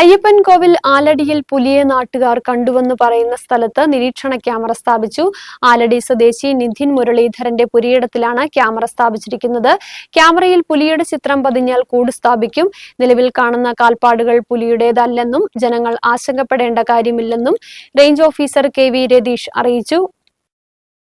അയ്യപ്പൻ കോവിൽ ആലടിയിൽ പുലിയെ നാട്ടുകാർ കണ്ടുവെന്ന് പറയുന്ന സ്ഥലത്ത് നിരീക്ഷണ ക്യാമറ സ്ഥാപിച്ചു. ആലടി സ്വദേശി നിധിൻ മുരളീധരന്റെ പുരിയിടത്തിലാണ് ക്യാമറ സ്ഥാപിച്ചിരിക്കുന്നത്. ക്യാമറയിൽ പുലിയുടെ ചിത്രം പതിഞ്ഞാൽ കൂട് സ്ഥാപിക്കും. നിലവിൽ കാണുന്ന കാൽപ്പാടുകൾ പുലിയുടേതല്ലെന്നും ജനങ്ങൾ ആശങ്കപ്പെടേണ്ട കാര്യമില്ലെന്നും range officer K V Ratheesh അറിയിച്ചു.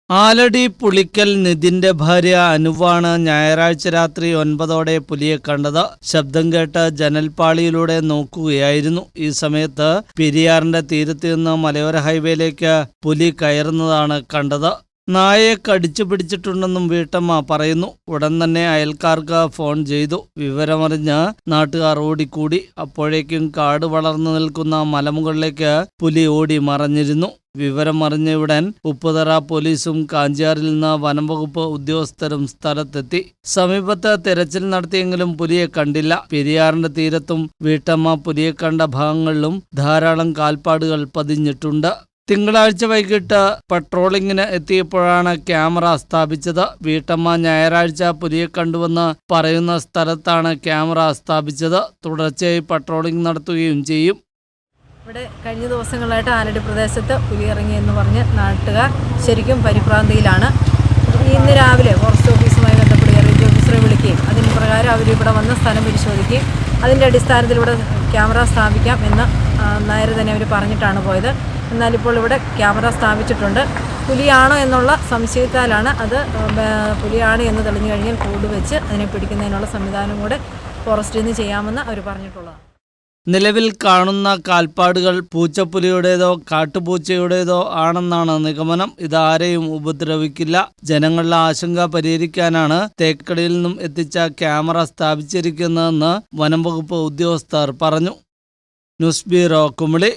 ആലടി പുളിക്കൽ നിതിന്റെ ഭാര്യ അനുവാണ് ഞായറാഴ്ച രാത്രി ഒൻപതോടെ പുലിയെ കണ്ടത്. ശബ്ദം കേട്ട് ജനൽപ്പാളിയിലൂടെ നോക്കുകയായിരുന്നു. ഈ സമയത്ത് പെരിയാറിന്റെ തീരത്ത് നിന്ന് മലയോര ഹൈവേയിലേക്ക് പുലി കയറുന്നതാണ് കണ്ടത്. നായയെ കടിച്ചു പിടിച്ചിട്ടുണ്ടെന്നും വീട്ടമ്മ പറയുന്നു. ഉടൻ തന്നെ അയൽക്കാർക്ക് ഫോൺ ചെയ്തു. വിവരമറിഞ്ഞ് നാട്ടുകാർ ഓടിക്കൂടി. അപ്പോഴേക്കും കാട് വളർന്നു നിൽക്കുന്ന മലമുകളിലേക്ക് പുലി ഓടി മറഞ്ഞിരുന്നു. വിവരം ഉടൻ ഉപ്പുതറ പോലീസും കാഞ്ചാറിൽ നിന്ന് വനംവകുപ്പ് ഉദ്യോഗസ്ഥരും സ്ഥലത്തെത്തി. സമീപത്ത് തെരച്ചിൽ നടത്തിയെങ്കിലും പുലിയെ കണ്ടില്ല. പെരിയാറിന്റെ തീരത്തും വീട്ടമ്മ പുലിയെ കണ്ട ഭാഗങ്ങളിലും ധാരാളം കാൽപ്പാടുകൾ പതിഞ്ഞിട്ടുണ്ട്. തിങ്കളാഴ്ച വൈകിട്ട് പട്രോളിങ്ങിന് എത്തിയപ്പോഴാണ് ക്യാമറ സ്ഥാപിച്ചത്. വീട്ടമ്മ ഞായറാഴ്ച പുലിയെ കണ്ടുവെന്ന് പറയുന്ന സ്ഥലത്താണ് ക്യാമറ സ്ഥാപിച്ചത്. തുടർച്ചയായി പട്രോളിംഗ് നടത്തുകയും ചെയ്യും. ഇവിടെ കഴിഞ്ഞ ദിവസങ്ങളായിട്ട് ആനടി പ്രദേശത്ത് പുലി ഇറങ്ങി എന്ന് പറഞ്ഞ് നാട്ടുകാർ ശരിക്കും പരിഭ്രാന്തിയിലാണ്. ഇന്ന് രാവിലെ ഫോറസ്റ്റ് ഓഫീസുമായി ബന്ധപ്പെടുകയും റേഞ്ച് ഓഫീസറെ വിളിക്കുകയും അതിന് പ്രകാരം അവർ ഇവിടെ വന്ന് സ്ഥലം പരിശോധിക്കുകയും അതിന്റെ അടിസ്ഥാനത്തിൽ ഇവിടെ ക്യാമറ സ്ഥാപിക്കാം എന്ന് നേരെ തന്നെ അവർ പറഞ്ഞിട്ടാണ് പോയത്. എന്നാലിപ്പോൾ ഇവിടെ ക്യാമറ സ്ഥാപിച്ചിട്ടുണ്ട്. പുലിയാണോ എന്നുള്ള സംശയത്താലാണ് അത് പുലിയാണ് എന്ന് തെളിഞ്ഞു കഴിഞ്ഞാൽ കൂട് വെച്ച് അതിനെ പിടിക്കുന്നതിനുള്ള സംവിധാനം കൂടെ ഫോറസ്റ്റിൽ നിന്ന് ചെയ്യാമെന്ന് അവർ പറഞ്ഞിട്ടുള്ളതാണ്. നിലവിൽ കാണുന്ന കാൽപ്പാടുകൾ പൂച്ചപ്പുലിയുടേതോ കാട്ടുപൂച്ചയുടേതോ ആണെന്നാണ് നിഗമനം. ഇതാരെയും ഉപദ്രവിക്കില്ല. ജനങ്ങളുടെ ആശങ്ക പരിഹരിക്കാനാണ് തേക്കടിയിൽ നിന്നും എത്തിച്ച ക്യാമറ സ്ഥാപിച്ചിരിക്കുന്നതെന്ന് വനം വകുപ്പ് ഉദ്യോഗസ്ഥർ പറഞ്ഞു. News bureau Kumily.